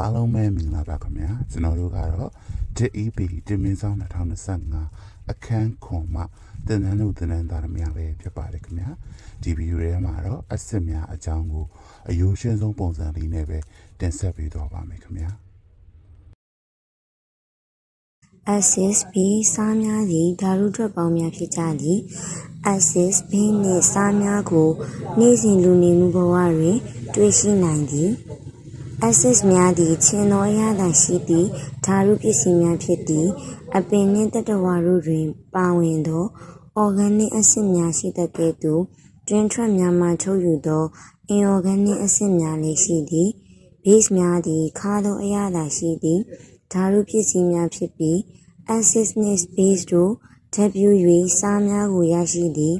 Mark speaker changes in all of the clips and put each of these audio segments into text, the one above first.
Speaker 1: အားလုံးပဲမင်္ဂလာပါခင်ဗျာကျွန်တော်တို့ကတော့ JEB တင်မင်းဆောင်2025အခန်းခွန်မှတင်နန်းလို့တင်နန်းသားရမရပဲဖြစ်ပါတယ်ခင်ဗျာဒီဗီဒီယိုထဲမှာတော့အစ်စ်များအကြောင်းကိုအယိုးရှင်းဆုံးပုံစံလေးနဲ့ပဲတင်ဆက်ပေးသွားပါမယ်ခင်ဗျာ
Speaker 2: axis b စားများသည့်ဓာတုထွက်ပေါင်းများဖြစ်ကြသည် axis b နှင့်စားများကို နေ့စဉ်လူနေမှုဘဝတွင် တွေ့ရှိနိုင်သည် axis များသည်ချင်းသောအရာသာရှိသည့်ဓာတုပစ္စည်းများဖြစ်သည်အပင်နှင့်တတဝါတို့တွင် ပါဝင်သော organic acid များရှိသကဲ့သို့တွင်ထွက်များမှထုတ်ယူသော inorganic acid များလည်းရှိသည် base များသည်ခါသောအရာသာရှိသည်ဓာတုပစ္စည်းများဖြစ်ပြီး acid နှင့် base တို့ဓာတ်ပြု၍စားများကိုရရှိသည်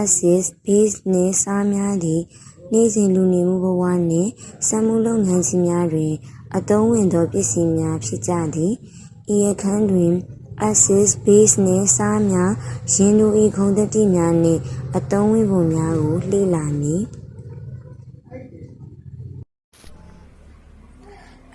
Speaker 2: acid base နှင့်စားများသည် နေ့စဉ်လူနေမှုဘဝနှင့်စက်မှုလုပ်ငန်းကြီးများတွင် အသုံးဝင်သောပစ္စည်းများဖြစ်ကြသည်ဤအခန်းတွင် acid base နှင့်စားများရင်းတို့၏ခုံတတိများနှင့်အသုံးဝင်ပုံများကိုလေ့လာမည်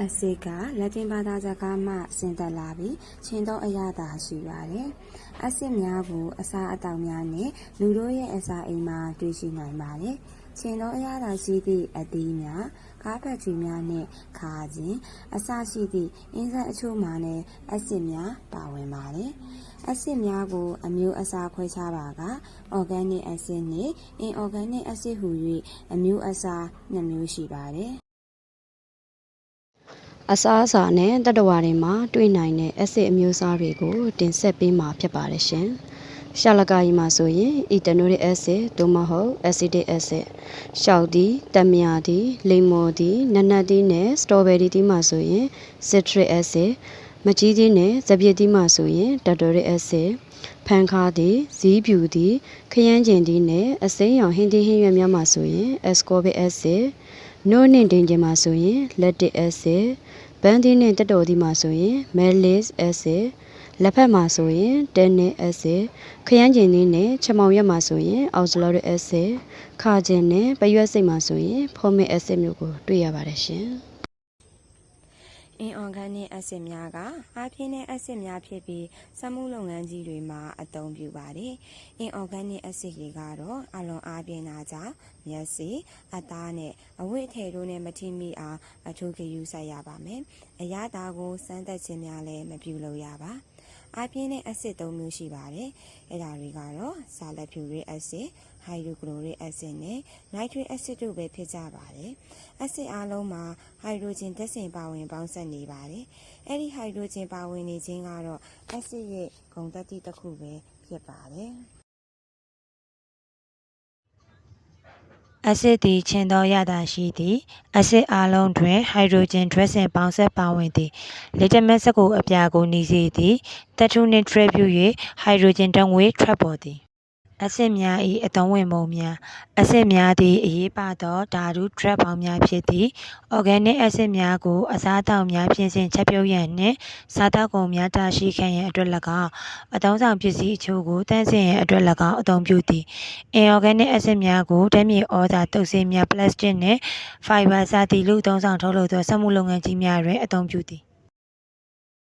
Speaker 3: အစစ်ကလက်တင်ဘာသာစကားမှဆင်းသက်လာပြီးချင်းသောအရသာရှိပါတယ်။အစစ်များကိုအစာအသောက်များနဲ့လူတို့ရဲ့အစာအိမ်မှာတွေ့ရှိနိုင်ပါတယ်။ ချင်းသောအရသာရှိသည့်အသီးများကားဖက်ထရီများနဲ့ခါခြင်းအစရှိသည့်အင်းဆက်အချို့မှာနဲ့အစစ်များပါဝင်ပါတယ်။အစစ်များကိုအမျိုးအစားခွဲခြားပါက organic acid နဲ့ inorganic acid ဟူ၍အမျိုးအစားနှစ်မျိုးရှိပါတယ်။
Speaker 4: အစားအစာနဲ့တတ္တဝါတွေမှာတွေ့နိုင်တဲ့အဆစ်အမျိုးအစားတွေကိုတင်ဆက်ပေးမှာဖြစ်ပါတယ်ရှင်။ ရှာလကာကြီးမှာဆိုရင် ethanolic acid သို့မဟုတ် acetic acid ရှောက်သည်၊တက်မြာသည်၊လိမ္မော်သည်၊နက်နက်သည်နဲ့ strawberry သည်မှာဆိုရင် citric acid မကြီးသည်နဲ့စပစ်သည်မှာဆိုရင် tartaric acid ဖန်ခါသည်ဇီးဖြူသည်ခရမ်းကျင်သည်နဲ့အစိမ်းရောင်ဟင်းသီးဟင်းရွက်များမှာဆိုရင် ascorbic acid နို့နှင့်ဒိန်ကျင်မှာဆိုရင် lactic acid ဘန်းသီးနဲ့တက်တော်သီးမှာဆိုရင် malic acid လက်ဖက်မှာဆိုရင် tannic acid ခရမ်းကျင်သီးနဲ့ချမောင်ရက်မှာဆိုရင် oxalic acid ခါကျင်နဲ့ပရွက်စိတ်မှာဆိုရင် formic acid မျိုးကိုတွေ့ရပါတယ်ရှင်။
Speaker 3: inorganic acid များကအားပြင်းတဲ့အက်ဆစ်များဖြစ်ပြီးစက်မှုလုပ်ငန်းကြီးတွေမှာအသုံးပြုပါတယ်။ inorganic acid တွေကတော့အလွန်အားပြင်းတာကြောင့်မျက်စိအသားနဲ့အဝတ်အထည်တို့နဲ့မထိမိအောင်အထူးဂရုစိုက်ရပါမယ်။အရသာကိုစမ်းသပ်ခြင်းများလည်းမပြုလုပ်ရပါ။ အားပြင်းတဲ့အက်ဆစ်၃မျိုးရှိပါတယ်။အဲဒါတွေကတော့ဆာလက်ဖြူရစ်အက်ဆစ်ဟိုက်ဒရိုကလိုရစ်အက်ဆစ်နဲ့နိုက်ထရစ်အက်ဆစ်တို့ပဲဖြစ်ကြပါတယ်။အက်ဆစ်အားလုံးမှာဟိုက်ဒရိုဂျင်ဓာတ်ဆင်ပါဝင်ပေါင်းစပ်နေပါတယ်။အဲဒီဟိုက်ဒရိုဂျင်ပါဝင်နေခြင်းကတော့အက်ဆစ်ရဲ့ဂုဏ်သတ္တိတစ်ခုပဲဖြစ်ပါတယ်။
Speaker 5: အဆစ်သည်ချင်းသောရတာရှိသည်အဆစ်အလုံးတွင်ဟိုက်ဒရိုဂျင်ဒရက်ဆင်ပေါင်းဆက်ပါဝင်သည်လေတမက်စကိုအပြာကိုနီစေသည်တက်ထူနှင့်ထရက်ပြု၍ဟိုက်ဒရိုဂျင်တငွေထွက်ပေါ်သည် အဆစ်များ၏အသုံးဝင်ပုံများအဆစ်များသည်အရေးပါသောဓာတုဒရက်ပေါင်းများဖြစ်သည်အော်ဂဲနစ်အဆစ်များကိုအစားအသောက်များဖြင့်စဉ်ချက်ပြုတ်ရန်နှင့်စားသောက်ကုန်များတာရှိခံရန်အတွက်၎င်းအသုံးဆောင်ပစ္စည်းအချို့ကိုတန့်စင်ရန်အတွက်၎င်းအသုံးပြုသည် inorganic acid များကိုဓာတ်မြေဩဇာတုပ်ဆေးများပလတ်စတစ်နှင့်ဖိုင်ဘာစသည်လူအသုံးဆောင်ထုတ်လုပ်သောစက်မှုလုပ်ငန်းကြီးများတွင်အသုံးပြုသည်